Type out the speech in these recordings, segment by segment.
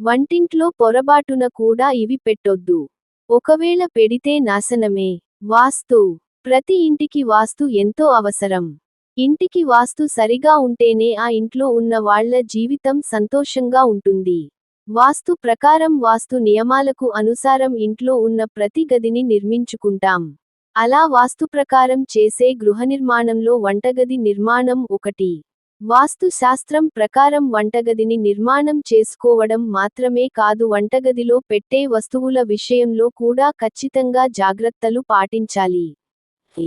వంటింట్లో పొరబాటున కూడా ఇవి పెట్టొద్దు. ఒకవేళ పెడితే నాశనమే. వాస్తు. ప్రతి ఇంటికి వాస్తు ఎంతో అవసరం. ఇంటికి వాస్తు సరిగా ఉంటేనే ఆ ఇంట్లో ఉన్న వాళ్ళ జీవితం సంతోషంగా ఉంటుంది. వాస్తు ప్రకారం వాస్తు నియమాలకు అనుసారం ఇంట్లో ఉన్న ప్రతి గదిని నిర్మించుకుంటాం. అలా వాస్తు ప్రకారం చేసే గృహనిర్మాణంలో వంటగది నిర్మాణం ఒకటి. వాస్తు శాస్త్రం ప్రకారం వంటగదిని నిర్మాణం చేసుకోవడం మాత్రమే కాదు వంటగదిలో పెట్టే వస్తువుల విషయంలో కూడా ఖచ్చితంగా జాగ్రత్తలు పాటించాలి.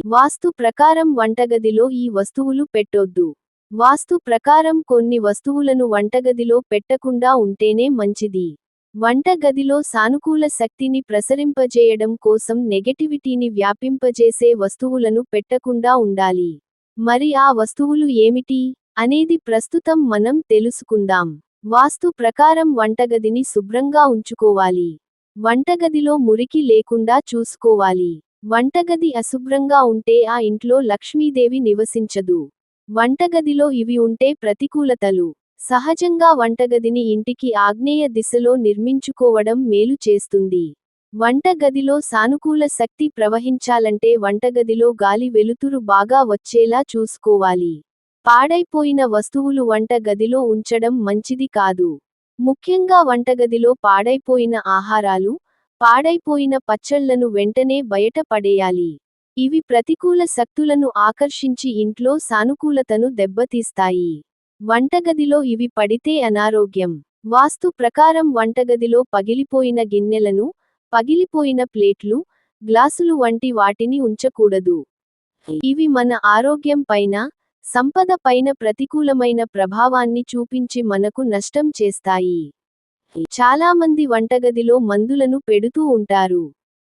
వాస్తు ప్రకారం వంటగదిలో ఈ వస్తువులు పెట్టొద్దు. వాస్తు ప్రకారం కొన్ని వస్తువులను వంటగదిలో పెట్టకుండా ఉంటేనే మంచిది. వంటగదిలో సానుకూల శక్తిని ప్రసరింపజేయడం కోసం నెగటివిటీని వ్యాపింపజేసే వస్తువులను పెట్టకుండా ఉండాలి. మరి ఆ వస్తువులు ఏమిటి? అనేది ప్రస్తుతం మనం తెలుసుకుందాం. వాస్తు ప్రకారం వంటగదిని శుభ్రంగా ఉంచుకోవాలి. వంటగదిలో మురికి లేకుండా చూసుకోవాలి. వంటగది అశుభ్రంగా ఉంటే ఆ ఇంట్లో లక్ష్మీదేవి నివసించదు. వంటగదిలో ఇవి ఉంటే ప్రతికూలతలు. సహజంగా వంటగదిని ఇంటికి ఆగ్నేయ దిశలో నిర్మించుకోవడం మేలు చేస్తుంది. వంటగదిలో సానుకూల శక్తి ప్రవహించాలంటే వంటగదిలో గాలి వెలుతురు బాగా వచ్చేలా చూసుకోవాలి. పాడైపోయిన వస్తువులు వంట గదిలో ఉంచడం మంచిది కాదు. ముఖ్యంగా వంటగదిలో పాడైపోయిన ఆహారాలు పాడైపోయిన పచ్చళ్ళను వెంటనే బయట పడేయాలి. ఇవి ప్రతికూల శక్తులను ఆకర్షించి ఇంట్లో సానుకూలతను దెబ్బతీస్తాయి. వంటగదిలో ఇవి పడితే అనారోగ్యం. వాస్తు ప్రకారం వంటగదిలో పగిలిపోయిన గిన్నెలను పగిలిపోయిన ప్లేట్లు గ్లాసులు వంటి వాటిని ఉంచకూడదు. ఇవి మన ఆరోగ్యం పైన సంపద పైన ప్రతికూలమైన ప్రభావాన్ని చూపించి మనకు నష్టం చేస్తాయి. చాలామంది వంటగదిలో మందులను పెడుతూ ఉంటారు.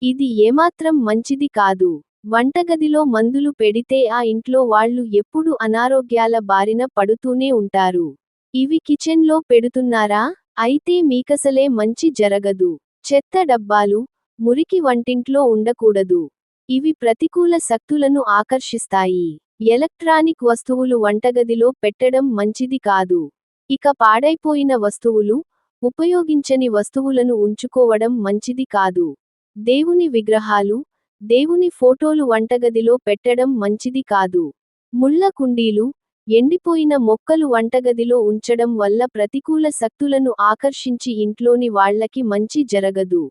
ఇది ఏమాత్రం మంచిది కాదు. వంటగదిలో మందులు పెడితే ఆ ఇంట్లో వాళ్ళు ఎప్పుడు అనారోగ్యాల బారిన పడుతూనే ఉంటారు. ఇవి కిచెన్లో పెడుతున్నారా? అయితే మీకసలే మంచి జరగదు. చెత్త డబ్బాలు మురికి వంటింట్లో ఉండకూడదు. ఇవి ప్రతికూల శక్తులను ఆకర్షిస్తాయి. ఎలక్ట్రానిక్ వస్తువులు వంటగదిలో పెట్టడం మంచిది కాదు. ఇక పాడైపోయిన వస్తువులు ఉపయోగించని వస్తువులను ఉంచుకోవడం మంచిది కాదు. దేవుని విగ్రహాలు దేవుని ఫోటోలు వంటగదిలో పెట్టడం మంచిది కాదు. ముళ్ళ కుండీలు ఎండిపోయిన మొక్కలు వంటగదిలో ఉంచడం వల్ల ప్రతికూల శక్తులను ఆకర్షించి ఇంట్లోని వాళ్ళకి మంచి జరగదు.